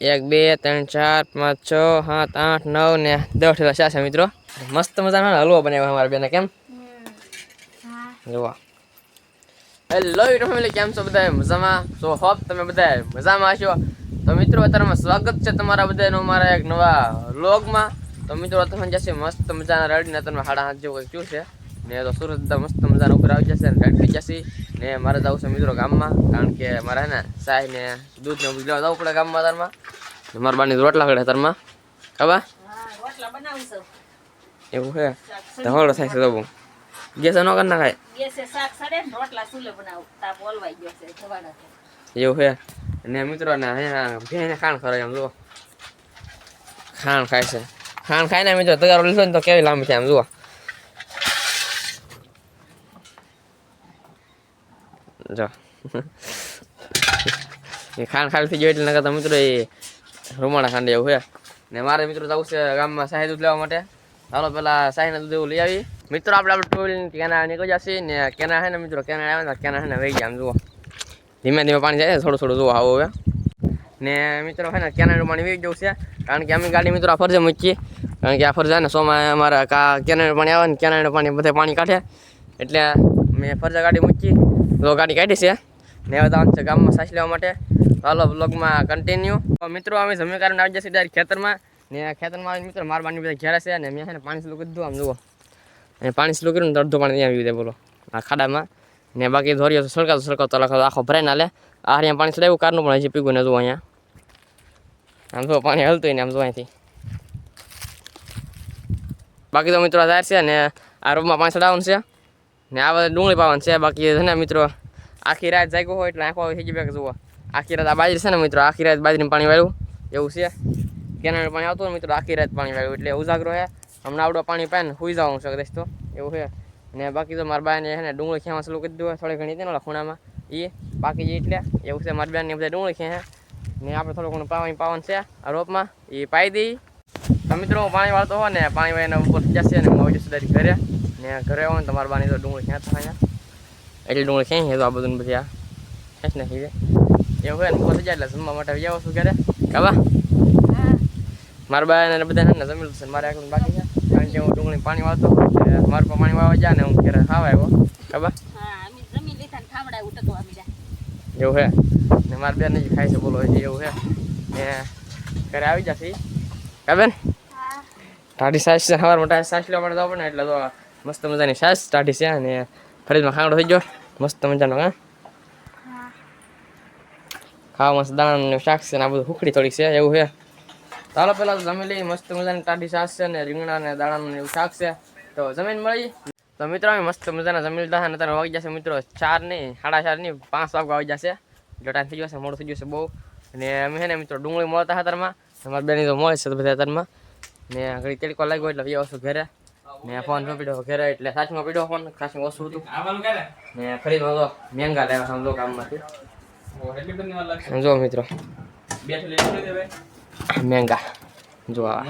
એક બે ત્રણ ચાર પાંચ છ સાત આઠ નવ ને દસ ઠેલા છે મિત્રો. મસ્ત મજાનો હલવો બનાવ્યો અમારા બેને કેમ? જોવા હેલો યુટ્યુબ ફેમિલી કેમ છો બધા મજામાં? સો હોપ તમે બધા મજામાં હશો. તો મિત્રો અત્યારમાં સ્વાગત છે તમારા બધાનું અમારા એક નવા વ્લોગમાં તો મિત્રો તમે જશે મસ્ત મજાના રડીને તમે હાડા હાથ જેવું કંઈક છે. ને તો સુરત મસ્ત મજાના ઉપર આવી જશે ને રેડ થઈ જશે. ને મારે જવું છે મિત્રો ગામમાં કારણ કે મારે ને સાય ને દૂધ ને લેવા જવું પડે ગામમાં તારમાં. ને મારા બાની રોટલા કડે તારમાં. ખબર? એવું છે? ધવાડો થાય છે તો ગેસ ન કર નાખાય? ને એવું છે? અને મિત્રો ને અહીંયા ભેને ખાણ ખરે એમ જુઓ. ખાણ ખાય છે. ખાણ ખાય ને મિત્રો તગારો લીધો ને તો કેવી લાંબી છે એમ જુઓ. જો. એ ખાણ ખાલી થઈ ગયો એટલે નકર મિત્રો એ રૂમાડા ખાંડ એવું છે ને મારે મિત્રો જવું છે ગામમાં શાહી દૂધ લેવા માટે. હાલો, પેલા શાહીના દૂધ એવું લઈ આવી. મિત્રો, આપણે આપણે ટુ વ્હીલર કેના નીકળી જશે. ને કેના છે ને મિત્રો કેના આવે ને કેના છે ને વહી ગયા જુઓ. ધીમે ધીમે પાણી જાય થોડું થોડું જુઓ આવો હવે. ને મિત્રો છે ને કેનાનું પાણી વી જવું છે. કારણ કે અમે ગાડી મિત્રો આ ફરજે મૂકીએ. કારણ કે આ ફરજે ને, સોમાં અમારા કા પાણી આવે ને કેનાનું પાણી બધે પાણી કાઢે. એટલે મેં ફરજે ગાડી મૂકી તો ગાડી કાઢી છે ને હવે છે ગામમાં સાસ લેવા માટે. હાલો બ્લોગમાં કન્ટિન્યુ મિત્રો, અમે જમી કરીને આવી જશે ડાયરેક્ટ ખેતરમાં. ને ખેતરમાં આવીને મિત્રો, મારા બાની બધા ઘેરે છે. ને મેં છે પાણી સ્લો દીધું, આમ જુઓ. અને પાણી સ્લો કર્યું ને અડધું પાણી ત્યાં આવી બોલો. આ ખાડામાં. ને બાકી ધોરીઓ તો સરકાતો સરકાતો લખો આખો ભરાઈ ના લે. આ અહીંયા પાણી ચડાવ્યું કારનું પણ હજી પીગું ને જુઓ અહીંયા. આમ જો પાણી હલતું ને આમ જો અહીંથી. બાકી તો મિત્રો જાહેર છે ને આ રૂમમાં પાણી ચડાવવાનું છે. ને આ બધા ડુંગળી પાવાનું છે, બાકી છે ને મિત્રો, આખી રાત જાગ્યો હોય એટલે આંખો થઈ ગઈ જુઓ. આખી રાત આ બાજરી છે ને મિત્રો, આખી રાત બાજરીનું પાણી વાળ્યું. એવું છે. કેનાનું પાણી આવતું ને મિત્રો, આખી રાત પાણી વાળ્યું. એટલે ઉજાગરો છે હમણાં આવડો પાણી પાય ને સુઈ જવાનું છે તો. એવું છે. ને બાકી તો મારા બાને છે ને ડુંગળી ખેવા ચાલુ કરી દીધું હોય, થોડી ઘણી ને ખૂણામાં. એ બાકી જે એટલે, એવું છે મારા બેનને બધા ડુંગળી ખે ને આપણે થોડું ઘણું પાવાની પાવન છે આ રોપમાં. એ પાઈ દઈ. મિત્રો પાણી વાળતો હોય ને, પાણી વાળીને ઉપર જશે ને હું સુધારી ઘરે. ને ઘરે આવો ને તમારા બાની તો ડુંગળી ખેંચતા અહીંયા એટલી ડુંગળી ખેંચી તો આ બધું બધી આ ખેંચ ને દે એવું હોય ને થઈ જાય એટલે જમવા માટે જાવ છું ઘરે? કાબા મારા બાને ને બધા ને જમી છે મારે એકલું બાકી છે. કારણ કે હું ડુંગળી પાણી વાળતો મારું પણ પાણી વાળવા જાય ને હું ક્યારે ખાવા આવ્યો. કાબા એવું હે? ને મારા બેન જ ખાય છે બોલો એવું હે? ને ઘરે આવી જશે કાબેન ટાઢી સાસ છે સવાર મોટા સાસ લેવા માટે જવું ને એટલે તો મસ્ત મજાની સાસ ટાઢી છે અને ફરીજમાં ખાંગડો થઈ ગયો. મસ્ત મજાનો, હા? ખાવા મસ્ત દાણાનું શાક છે ને આ બધું હુકડી થોડીક છે, એવું છે. ચાલો પેલા તો જમી લઈ મસ્ત મજાની ટાઢી સાસ છે ને રીંગણા ને દાણાનું એવું શાક છે. તો જમીન મળી. તો મિત્રો, અમે મસ્ત મજાના જમી લીધા અને અત્યારે વાગી જશે મિત્રો ચાર નહીં સાડા ચાર નહીં પાંચ વાગવા આવી જશે. એટલે ટાઈમ થઈ જશે મોડું થઈ જશે બહુ. અને અમે છે ને મિત્રો ડુંગળી મળતા હતા તારમાં અમારા બેની તો મળે છે બધા તારમાં ને ઘડી તેડકો લાગ્યો એટલે વ્યવસ્થિત ઘરે. ને ફોન નો પીડો ઘરે એટલે સાચમાં પીડો ફોન ખાસું ઓછું હતું. ને ખરીદ તો મહેંગા લેવા સમજો કામમાંથી જો મિત્રો. મહેંગા જો આવા.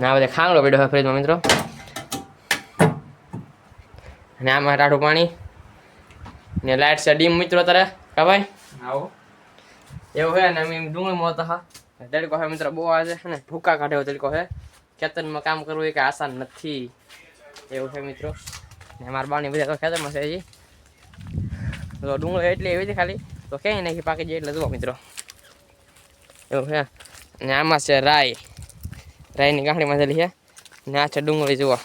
ના બધા ખાંગડો પીડો હોય ફ્રીજમાં મિત્રો. અને આમાં ટાઢું પાણી. ને લાઇટ છે ડીમ મિત્રો તારે કા ભાઈ? એવું હે ને અમે ડુંગળી મોતા હા. તડકો હે મિત્રો બહુ આવે છે ને. ભૂકા કાઢે એવો તડકો છે. ખેતરમાં કામ કરવું એ કાંઈ આસાન નથી. એવું છે મિત્રો. ને મારા બાની બધા તો ખેતરમાં છે હજી. તો ડુંગળી એટલી એવી છે ખાલી. તો ક્યાંય નાખી પાકી જાય એટલે જુઓ મિત્રો. એવું છે. ને આમાં છે રાઈ. રાઈની ગાંઠીમાં માથેલી છે. ને આ છે ડુંગળી જુઓ.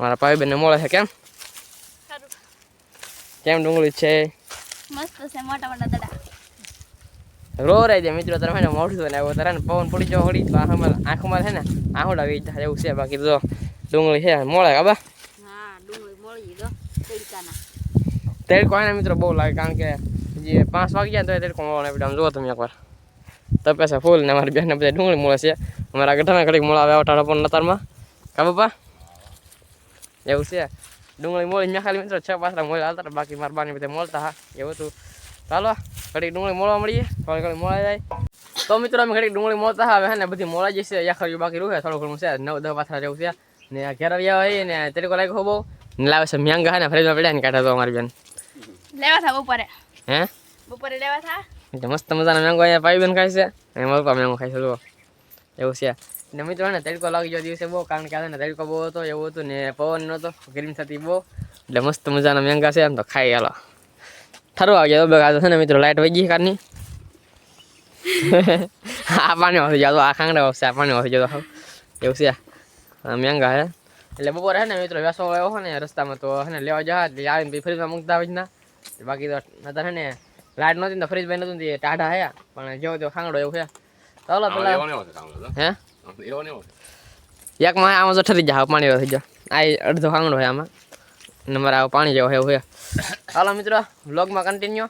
મારા ભાઈ મળે છે કેમ? કેમ ડુંગળી છે? મસ્ત છે મોટા મોટા દડા. રો રહી દે મિત્રો તમે મોઢું ને આવ્યો તારે પવન પડી જવા હળી તો આંખમાં આંખમાં છે ને આંખોડા વી થાય એવું છે બાકી તો ડુંગળી છે મળે મળી તડકાના. તેડકો એને મિત્રો બહુ લાગે કારણ કે જે પાંચ વાગી જાય તો તેડકો મળે આમ જુઓ તમે એકવાર. તપે છે ફૂલ ને અમારી બેન બધા ડુંગળી મળે છે. અમારા ગઢાના ઘડીક મળાવે અટાડો પણ નતારમાં. કા બાપા એવું છે. ડુંગળી મોળી મેં ખાલી મિત્રો છ પાછળ મોળી હાલતા બાકી મારા બાની બધા મળતા હા એવું હતું. ચાલો. ઘડીક ડુંગળી મોળવા મળીએ થોડી ઘણી મળાઈ જાય. તો મિત્રો અમે ઘડીક ડુંગળી મળતા આવે હવે હે ને બધી મોળાઈ જશે. યાખર્યું બાકી રૂહે થોડું ઘણું છે. નવ દસ પાછળ જેવું છે. ને ઘેર આવ્યા હોય ને તરીકો લાગ્યો બહુ ને લાવે છે મ્યાંગા હે ને ફ્રીજમાં પડ્યા ને કાઢા તો અમારી બેન. લેવા થા બપોરે. હે? બપોરે લેવા થા? મસ્ત મજાના મેંગો અહીંયા ભાઈબેન ખાય છે. અને મારું પપ્પા મેંગો ખાય છે જુઓ. એવું છે. ને મિત્રો ને તડકો લાગી ગયો દિવસે બહુ કારણ કે આ તડકો બહુ હતો એવું હતું ને પવન નહોતો ગરમી થતી બહુ. એટલે મસ્ત મજાના મેંગા છે એમ તો ખાઈ હાલો. ઠરવા આવી જાય તો છે ને મિત્રો લાઈટ વહી ગઈ કારની આ પાણી વાસી જાતો આ ખાંગડા વાગશે આ પાણી વાસી જતો એવું છે મેંગા હે એટલે બપોર હે ને મિત્રો વેસો આવ્યો હોય ને રસ્તામાં તો હે ને લેવા જવા એટલે આવીને ફ્રીજમાં મૂકતા જ ના બાકી તો નતર હે ને લાઈટ નહોતી ને તો ફ્રીજ ભાઈ નહોતી તે ટાઢા હે પણ જેવો તેવો ખાંગડો એવું છે તો હાલો પેલા હે એક માં આમાં તો ઠરી જાવ પાણી થઈ જાય આ અડધો ખાંગડો હોય આમાં ને મારે પાણી જેવો હેવું હે હાલો મિત્રો વ્લોગમાં કન્ટિન્યુ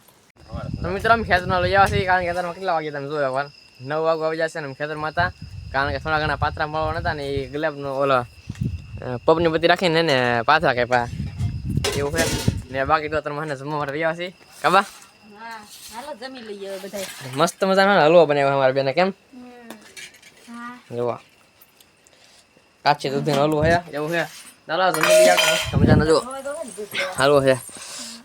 તો મિત્રો અમે ખેતરમાં લઈ આવ્યા છીએ કારણ કે ખેતરમાં કેટલા વાગે તમે જોયો એકવાર નવ વાગે આવી જશે ને ખેતરમાં હતા કારણ કે થોડા ઘણા પાત્રા મળવા નતા ને એ ગુલાબનો ઓલો પબની બધી રાખીને એને પાથરા કાપ્યા. એવું છે ને બાકી તો તમે મને જમવા માટે રહ્યા છીએ. કાબા મસ્ત મજાનો હલવો બનાવ્યો અમારા બેને કેમ? જોવા કાચી દૂધીનો હલવો હે. એવું છે ચાલો જમી આપણે. મસ્ત જો. હલવો છે.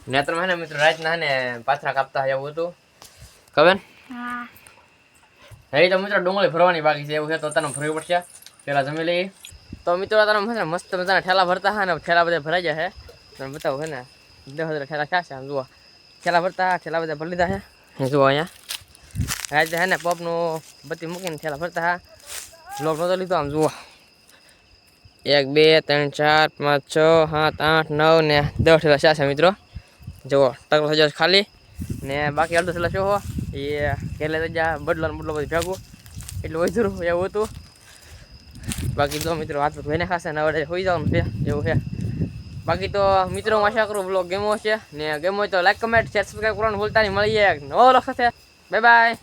ને તમે હે ને મિત્રો રાતના હે ને પાથરા કાપતા એવું હતું. ખબર? હે તો મિત્રો ડુંગળી ભરવાની બાકી છે એવું છે તો તને ભરવી પડશે. પેલા જમી લઈએ. તો મિત્રો તને મસ્ત મજાના ઠેલા ભરતા હા ને ઠેલા બધા ભરાઈ જાય છે. તમે બતાવો છે ને દસ હજાર ઠેલા ક્યાં છે આમ જુઓ. ઠેલા ભરતા હા, ઠેલા બધા ભરી લીધા છે. જુઓ અહીંયા. રાતે હે ને પપનું બત્તી મૂકીને ઠેલા ભરતા હા બ્લોક નહોતો લીધો આમ જુઓ. એક, બે, ત્રણ, ચાર, પાંચ, છ, સાત, આઠ, નવ ને દસ ઠેલા છે છે મિત્રો. જુઓ, ટકલો થઈ જશે ખાલી. ને બાકી અડધો ઠેલા શું હો. એ ઘેલે થઈ જાય બદલો બદલો બધું ભેગું. એટલું વધુ એવું હતું. બાકી તો મિત્રો હાથ ધોઈને ખાશે ને હવે હોઈ જવાનું છે, એવું છે. બાકી તો મિત્રો, હું આશા કરું બ્લોગ ગેમો છે. ને ગેમો તો લાઈક કમેન્ટ શેર સબસ્ક્રાઈબ કરવાનું ભૂલતા નહીં. મળીએ નવો લોક સાથે. Bye bye